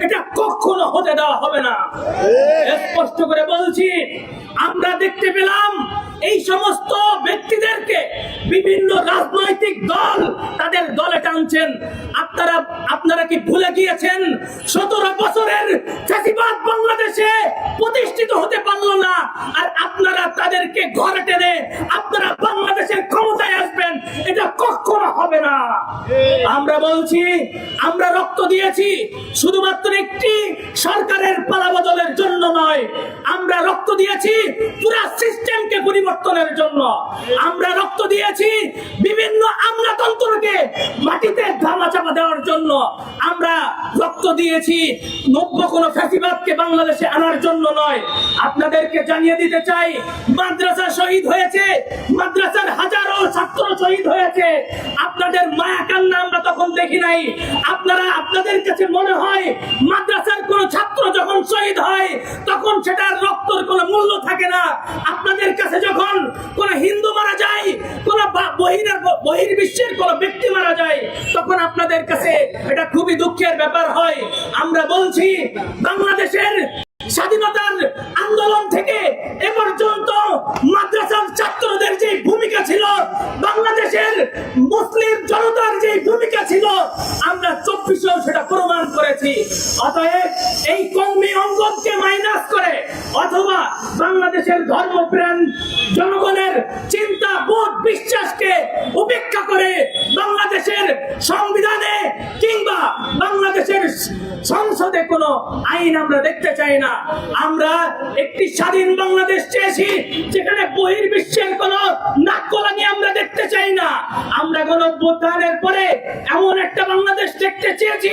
এটা কখনো হতে দেওয়া হবে না। স্পষ্ট করে বলছি আমরা দেখতে পেলাম এই সমস্ত ব্যক্তিদেরকে বিভিন্ন রাজনৈতিক দল তাদের দলে টানছেন। আপনারা আপনারা কি ভুলে গিয়েছেন? সতেরো বছরের চাষিবাদ বাংলাদেশে প্রতিষ্ঠিত হতে পারল না। আর আপনারা তাদেরকে ঘরে টেনে আপনারা বাংলাদেশের ক্ষমতায় আসবেন এটা কখনো হবে না। আমরা বলছি আমরা রক্ত দিয়েছি শুধুমাত্র একটি সরকারের পালাবদলের জন্য নয় আমরা রক্ত দিয়েছি পুরা সিস্টেমকে পরিবর্তনের জন্য। আমরা রক্ত দিয়েছি বিভিন্ন আমলাতন্ত্রকে মাটিতে ধামা চাপা দেওয়ার জন্য। আমরা রক্ত দিয়েছি নব্য কোনো ফ্যাসিবাদকে বাংলাদেশে আনার জন্য নয়। আপনাদেরকে জানিয়ে দিতে চাই, মাদ্রাসা শহীদ হয়েছে, মাদ্রাসার হাজারো ছাত্র শহীদ হয়েছে। আপনাদের মায়া কান্না আমরা তখন দেখি নাই। আপনারা, আপনাদের কাছে মনে হয়, মাদ্রাসার কোন ছাত্র যখন শহীদ হয়, তখন সেটার রক্তর কোনো মূল্য থাকে না। আপনাদের কাছে যখন কোন হিন্দু মারা যায়, কোন বহিরের বহির বিশ্বের কোন ব্যক্তি মারা যায়, তখন আপনাদের কাছে এটা খুবই দুঃখের ব্যাপার হয়। আমরা বলছি, বাংলাদেশের স্বাধীনতার আন্দোলন থেকে এ পর্যন্ত মাদ্রাসার ছাত্রদের যে ভূমিকা ছিল, বাংলাদেশের মুসলিম জনতার যে ভূমিকা ছিল, আমরা চব্বিশেও সেটা প্রমাণ করেছি। অতএব এই কর্মী অঙ্গনকে মাইনাস করে, অথবা বাংলাদেশের ধর্মপ্রাণ জনগণের চিন্তা বিশ্বাসকে উপেক্ষা করে বাংলাদেশের সংবিধানে কিংবা বাংলাদেশের সংসদে কোনো আইন আমরা দেখতে চাই না। আমরা একটি স্বাধীন বাংলাদেশ চেয়েছি, যেখানে বহির্বিশ্বের কোন নাকলানি আমরা দেখতে চাই না। আমরা কোন পরে এমন একটা বাংলাদেশ দেখতে চেয়েছি,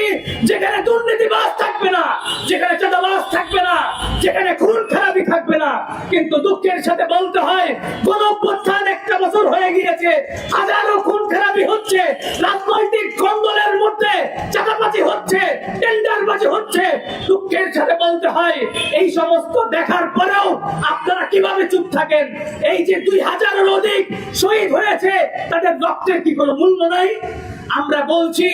যেখানে দুর্নীতিবাজ থাকবে না, যেখানে চাঁদাবাজ থাকবে না, যেখানে খুন খারাপি থাকবে না। কিন্তু দুঃখের সাথে বলতে হয় একটা বছর হয়ে গিয়েছে, হাজারো খুন খারাপি হচ্ছে, রাজনৈতিক কন্দলের মধ্যে চাঁদাবাজি হচ্ছে, টেন্ডারবাজি হচ্ছে, দুঃখের সাথে বলতে হয়, এই সমস্ত দেখার পরেও আপনারা কীভাবে চুপ থাকেন? এই যে দুই হাজারের অধিক শহীদ হয়েছে, তাদের রক্তের কি কোনো মূল্য নাই? আমরা বলছি,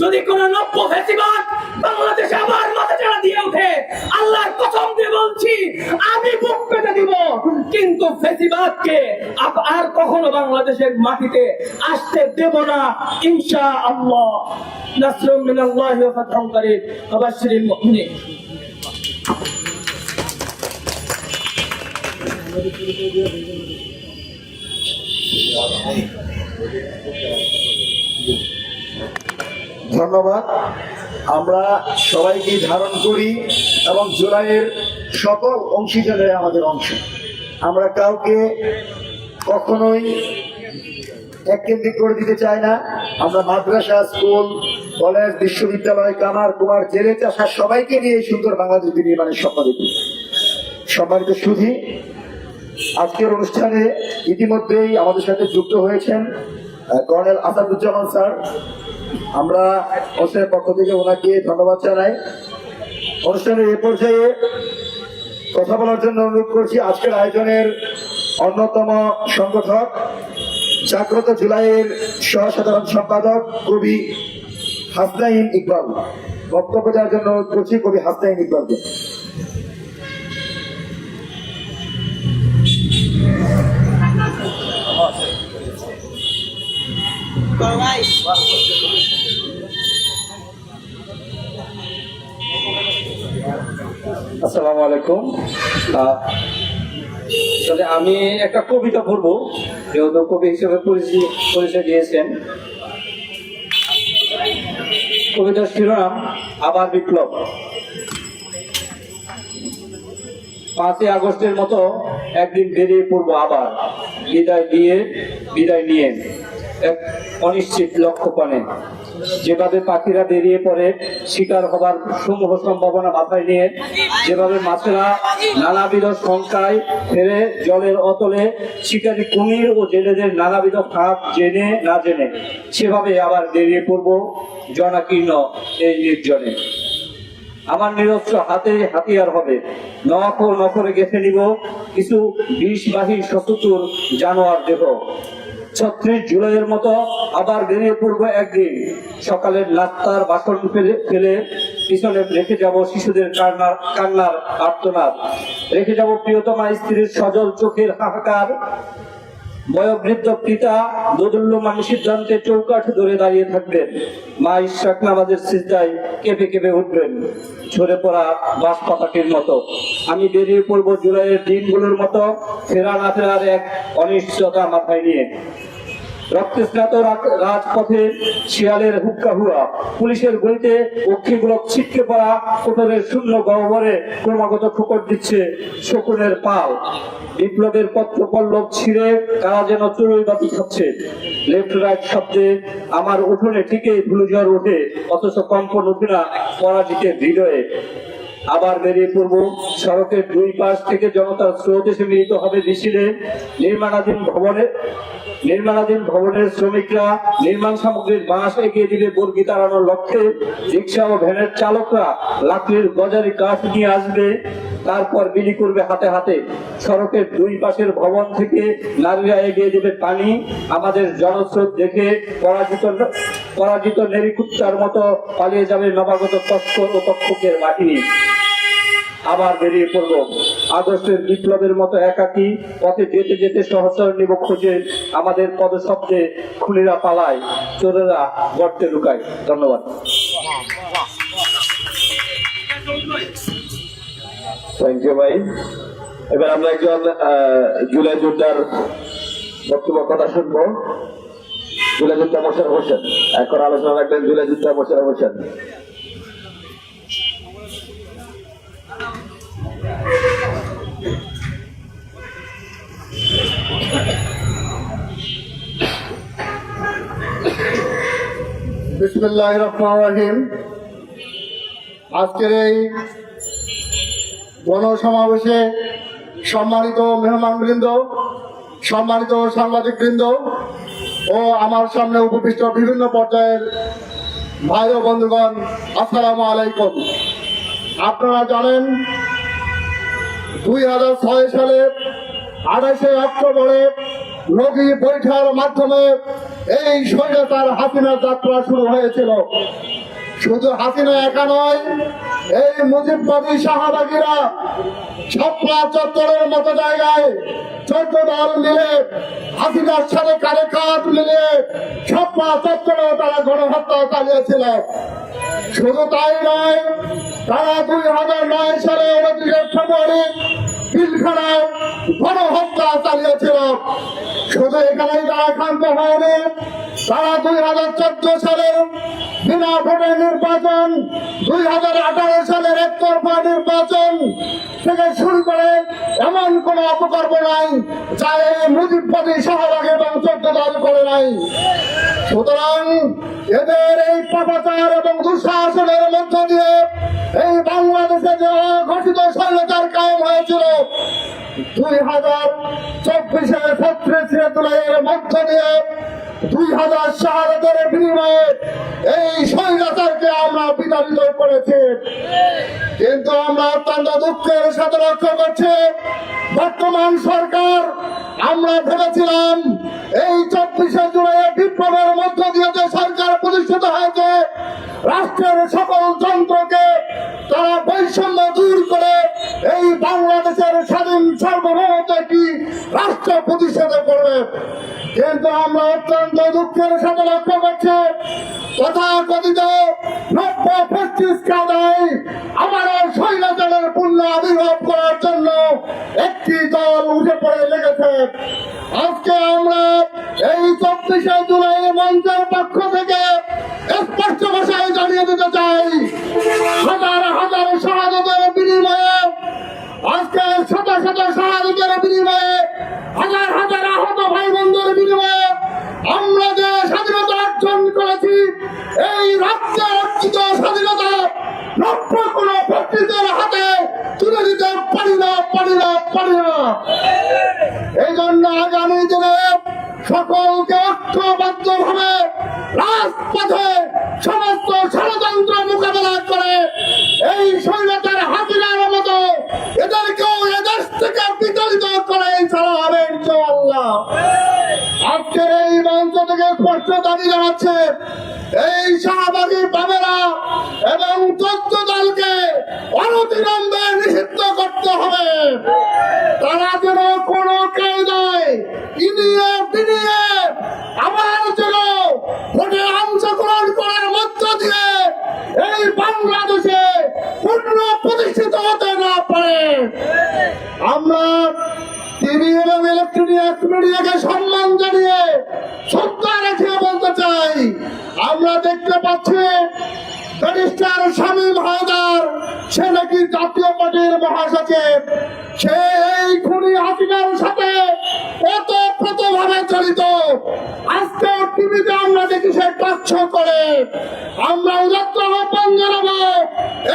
যদি কোন নব্য ফেসিবাদ বাংলাদেশে আবার মাথা চাড়া দিয়ে ওঠে, আল্লাহর কসম দিয়ে বলছি, আমি বুক পেতে দিব। কিন্তু ফেসিবাদকে আর কখনো বাংলাদেশের মাটিতে আসতে দেব না। ইনশা আল্লাহ নাসরুম মিনাল্লাহি ওয়া ফাতহুন করিম। ওয়া বাশশিরিল মুমিনিন ধন্যবাদ। আমরা সবাইকে ধারণ করি এবং জুলাইয়ের সকল অংশীদারে আমাদের অংশ। আমরা কাউকে কখনোই এককেন্দ্রিক করে দিতে চাই না। আমরা মাদ্রাসা, স্কুল, কলেজ, বিশ্ববিদ্যালয়, কামার, কুমার, জেলে চাষা সবাইকে নিয়ে সুন্দর বাংলাদেশ নির্মাণের স্বপ্ন দেখি। সম্মানিত সুধী, আজকের অনুষ্ঠানে ইতিমধ্যেই আমাদের সাথে যুক্ত হয়েছেন কর্নেল আসাদুজ্জামান স্যার। আমরা অনুষ্ঠানের পক্ষ থেকে ওনাকে ধন্যবাদ জানাই। অনুষ্ঠানের এ পর্যায়ে কথা বলার জন্য অনুরোধ করছি, আজকের আয়োজনের অন্যতম সংগঠক, জাগ্রত জুলাইয়ের সহসাধারণ সম্পাদক কবি হাসনাইন ইকবাল। বক্তব্য দেওয়ার জন্য অনুরোধ করছি কবি হাসনাইন ইকবালকে। আসসালামু আলাইকুম। তাহলে আমি একটা কবিতা পড়ব। যেহেতু কবি হিসেবে পরিচয় দিয়েছেন। কবিতার শিরোনাম, আবার বিপ্লব। পাঁচই আগস্টের মতো একদিন বেরিয়ে পড়ব আবার। বিদায় দিয়ে, বিদায় নিয়ে। এক অনিশ্চিত লক্ষ্য পানে যেভাবে পাখিরা বেরিয়ে পড়ে, শিকার হবার সমূহ সম্ভাবনা মাথায় নিয়ে, যেভাবে মাছেরা নানাবিধ সংখ্যায় ফেরে জলের অতলে, শিকারী কুমির ও জেলেদের নানাবিধ ফাঁক জেনে না জেনে, সেভাবে আবার বেরিয়ে পড়ব জনাকীর্ণ এই নির্জনে। আমার নিরস্ত্র হাতে হাতিয়ার হবে। নখ নখরে গেঁথে নিব কিছু বিষবাহী সচতুর জানোয়ার দেহ। ছত্রিশ জুলাইয়ের মতো আবার বেরিয়ে পড়ব একদিন। সকালের নাস্তার বাসন ফেলে পিছনে রেখে যাব শিশুদের কান্নার কান্নার আর্তনাদ রেখে যাব প্রিয়তমা স্ত্রীর সজল চোখের হাহাকার। বয়োবৃদ্ধ পিতা দোদুল্যমান সিদ্ধান্তে চৌকাঠ ধরে দাঁড়িয়ে থাকবেন। মা ইশাক নামাজের সিজদায় কেঁপে কেঁপে উঠবেন। ঝরে পড়া বাঁশ পাতাটির মতো। আমি বেরিয়ে পড়ব জুলাইয়ের দিনগুলোর মতো, ফেরা না ফেরার এক অনিশ্চয়তা মাথায় নিয়ে। রক্তস্নাত রাজপথে শিয়ালের হুক্কা হুয়া। পুলিশের গলিতে অক্ষিগুলো ছিটকে পড়া কোটরের শূন্য গহ্বরে ক্রমাগত ঠোকর দিচ্ছে শকুনের পাল। বিপ্লবের পত্র পল্লব ছিঁড়ে কারা যেন চড়ুই বাতি খাচ্ছে। লেফট রাইট শব্দে আমার উঠোনে ঠিকই ধুলোঝড় ওঠে, অথচ কম্পন উঠে না পরাজিতের হৃদয়ে। আবার বেরিয়ে পড়ব সড়কের দুই পাশ থেকে জনতার স্রোত এসে মিলিত হবে মিছিলে। নির্মাণাধীন ভবনে নির্মাণাধীন ভবনের শ্রমিকরা নির্মাণ সামগ্রীর বাঁশ এগিয়ে দিলে বর্গি তাড়ানোর লক্ষ্যে রিক্সা ও ভ্যানের চালকরা লাকড়ির গজারি কাঠ নিয়ে আসবে। তারপর বিলি করবে হাতে হাতে। সড়কের দুই পাশের ভবন থেকে নারীরা এগিয়ে দেবে পানি। আমাদের জনস্রোত দেখে পরাজিত পরাজিত নেরিকুচ্চার মতো পালিয়ে যাবে নবাগত তস্কর ও তক্ষকের বাহিনী। আবার বেরিয়ে পড়ব। আগস্টের বিপ্লবের মতো একাকী পথে যেতে যেতে সহচর নিব খোঁজে আমাদের পদশব্দে খুনিরা পালায়। চোরেরা গর্তে লুকায়। ধন্যবাদ। থ্যাংক ইউ ভাই। এবার আমরা একজন জুলাই যোদ্ধার বক্তব্য কথা শুনব। জুলাই যোদ্ধা মোশারফ হোসেন। এখন আলোচনা রাখবেন জুলাই যোদ্ধা মোশারফ হোসেন। আজকের এই গণসমাবেশে সম্মানিত মেহমান মেহমানবৃন্দ, সম্মানিত সাংবাদিক সাংবাদিকবৃন্দ ও আমার সামনে উপবিষ্ট বিভিন্ন পর্যায়ের ভাই ও বন্ধুগণ, আসসালামু আলাইকুম। আপনারা জানেন, দুই হাজার ছয় সালে আঠাশে অক্টোবরে রোগী বৈঠার মাধ্যমে এই স্বৈরাচার হাসিনা যাত্রা শুরু হয়েছিল। শুধু হাসিনা একা নয়, এই মুজিববাদী শাহবাগীরা ছপলা চত্বরের মতো জায়গায় চোদ্দ দল মিলে হাসিনার সাথে কারে কাঁধ মিলিয়ে ছপলা চত্বরেও তারা গণহত্যা চালিয়েছিল। শুধু তাই নয়, তারা দুই হাজার নয় সালে উনত্রিশে ফেব্রুয়ারি পিলখানায় গণহত্যা চালিয়েছিল। শুধু এখানেই তারা ক্ষান্ত হয়নি। তারা দুই হাজার চোদ্দ সালের বিনা ভোটের নির্বাচন, দুই হাজার আঠারো সালের একতরফা নির্বাচন থেকে শুরু করে এমন কোন অপকর্ম নাই যা এই মুজিববাদী শাহবাগ এবং চোদ্দ করে নাই। সুতরাং এদের এই পাপাচার এবং দুঃশাসনের মধ্য দিয়ে এই বাংলাদেশে যে অঘোষিত স্বৈরতার কায়েম হয়েছিল দুই হাজার চব্বিশে ছত্রিশ জুলাইয়ের মধ্য দিয়ে দুই হাজার শাহাদাতের বিনিময়ে এই স্বৈরাচারকে আমরা বিতাড়িত করেছি। কিন্তু আমরা অত্যন্ত দুঃখের সাথে লক্ষ্য করছি, বর্তমান সরকার আমরা ভেবেছিলাম এই চব্বিশে জুলাই বিপ্লবের মধ্য দিয়ে যে সরকার প্রতিষ্ঠিত হয়েছে, রাষ্ট্রের সকল যন্ত্রকে তারা বৈষম্য দূর করে এই বাংলাদেশের স্বাধীন সার্বভৌমত্ব একটি রাষ্ট্র প্রতিষ্ঠিত করবে। কিন্তু আমরা অত্যন্ত দুঃখের সাথে লক্ষ্য করছি তথাকথিত নব্য পঁচিশ কাদায় আমার স্বৈরাচারের পূর্ণ আবির্ভাব করার জন্য একটি দল উঠে পড়ে লেগেছে। আজকে আমরা এই চব্বিশে জুলাই মঞ্চের পক্ষ থেকে স্পষ্ট ভাষায় জানিয়ে দিতে চাই, হাজার হাজার শাহাদতের বিনিময়ে আজকে শত শত আজকের এই মঞ্চ থেকে স্পষ্ট দাবি জানাচ্ছে এই শাহবাগী বাবেরা এবং চোদ্দ দলকে অনতিরম্বে নিষিদ্ধ করতে হবে। তারা যেন কোনো দিয়ে এই প্রতিষ্ঠিত হতে না পারে। আমরা টিভি এবং ইলেকট্রনিক মিডিয়াকে সম্মান জানিয়ে শ্রদ্ধা রেখে বলতে চাই। আমরা দেখতে পাচ্ছি, ব্যারিস্টার শামীম হায়দার, সে নাকি জাতীয় পার্টির মহাসচিব। সে এই খুনি হাসিনার সাথে ওতপ্রোতভাবে জড়িত। আজকে টিভিতে আমরা দেখি সে টাচ্ছ করে। আমরা উদাত্ত আহ্বান জানাব,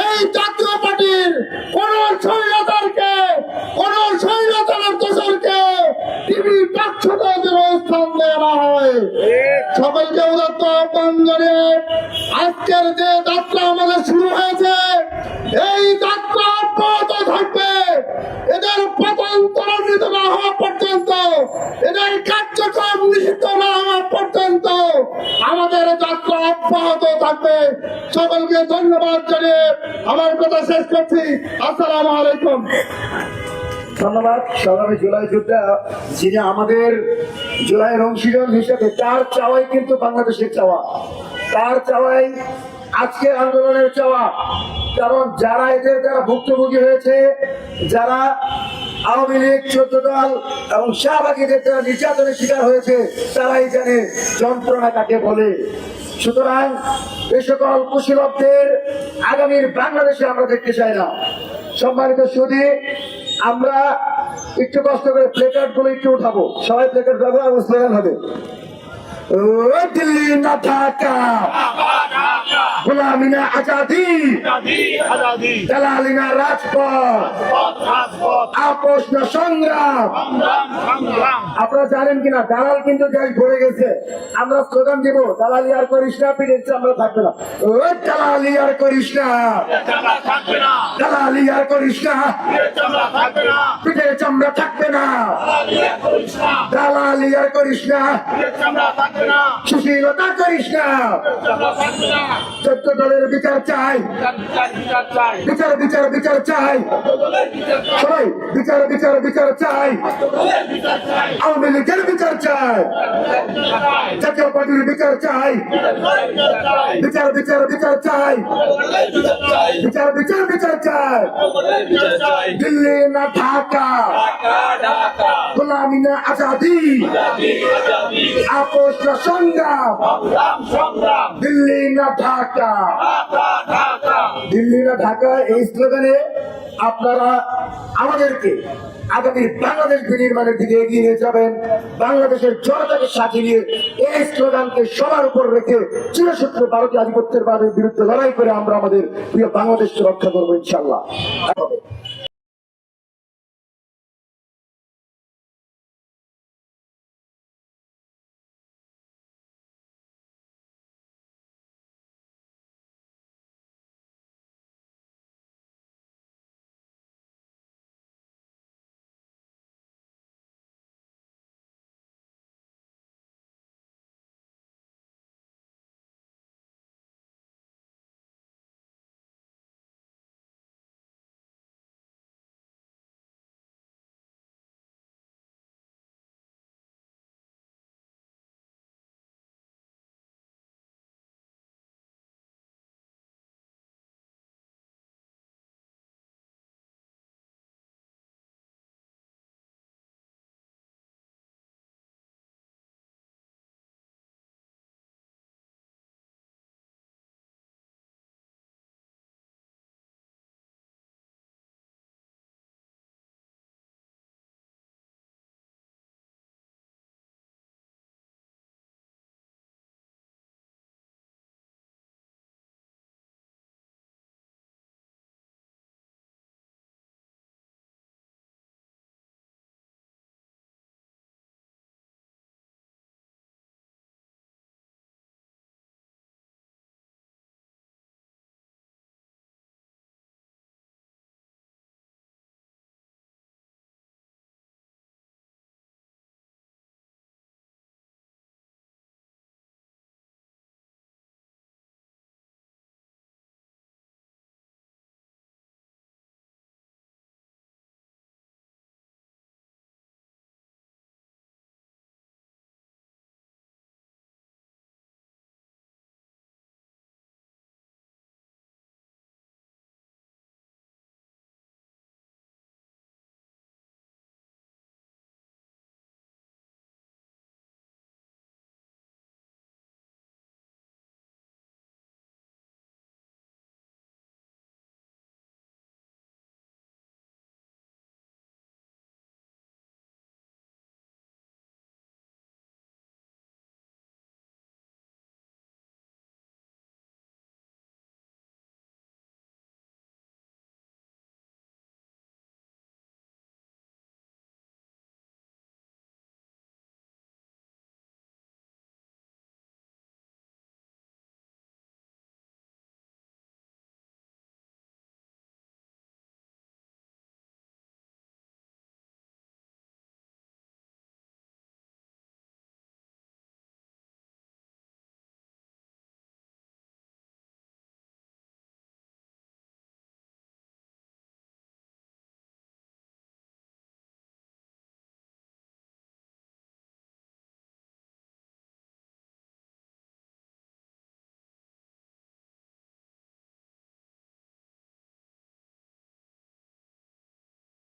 এই জাতীয় পার্টির কোন স্বৈরাচারকে কোন স্বৈরাচারের না হয়। সকলকে উদাত্ত আহ্বান জানিয়ে আজকের যে যাত্রা আমাদের শুরু হয়েছে, এই যাত্রা অব্যাহত থাকবে। এদের পতন ত্বরান্বিত না হওয়া পর্যন্ত, এদের কার্যক্রম নিষিদ্ধ না হওয়া পর্যন্ত আমাদের যাত্রা অব্যাহত থাকবে। সকলকে ধন্যবাদ জানিয়ে আমার কথা শেষ করছি। আসসালামু আলাইকুম। ধন্যবাদ। সংগ্রামী জুলাই যোদ্ধা, যিনি আমাদের জুলাইয়ের অংশীজন হিসেবে, তার চাওয়াই কিন্তু বাংলাদেশের চাওয়া। তার চাওয়াই আজকের আন্দোলনের চাওয়া। কারণ যারা এদের দ্বারা ভুক্তভোগী হয়েছে, যারা আওয়ামী লীগ, চোদ্দ দল এবং শাহবাগীদের দ্বারা নির্যাতনের শিকার হয়েছে, তারাই জানে যন্ত্রণা কাকে বলে। সুতরাং এ সকল কুশীলবদের আগামীর বাংলাদেশে আমরা দেখতে চাই না। সম্মানিত সুদী আমরা একটু কষ্ট করে প্লেকার্ডগুলো একটু উঠাবো। সবাই প্লেকার্ড উঠাবো এবং স্লোগান হবে দিল্লি না ঢাকা গোলামি না আজাদি দালালিনা রাজপথ। আপোষ না সংগ্রাম। আপনারা জানেন কিনা দালাল কিন্তু দেশ ভরে গেছে। আমরা স্লোগান দিব দালালি আর করিস না পিঠের চামড়া থাকবে না। ও দালালি আর করিস না। দালালি আর করিস না। পিঠের চামড়া থাকবে না। দালালি আর করিস না। সুশীলতা করিস না। চোদ্দ দলের বিচার চাই। বিচার বিচার বিচার চাই। সবাই, বিচার বিচার বিচার চাই। আওয়ামী লীগের বিচার চাই। জাতীয় পার্টির বিচার চাই। বিচার বিচার বিচার চাই। বিচার বিচার বিচার চাই। দিল্লি না ঢাকা। গোলামি না আজাদি। আপোষ সংগ্রাম। দিল্লি দিল্লি না ঢাকা এই স্লোগানে আপনারা আমাদেরকে আগামী বাংলাদেশ বিনির্মাণের দিকে এগিয়ে নিয়ে যাবেন। বাংলাদেশের জনতাকে সাথে নিয়ে এই স্লোগানকে সবার উপর রেখে চিরসূত্র ভারতীয় আধিপত্যের বাদের বিরুদ্ধে লড়াই করে আমরা আমাদের প্রিয় বাংলাদেশকে রক্ষা করব ইনশাল্লাহ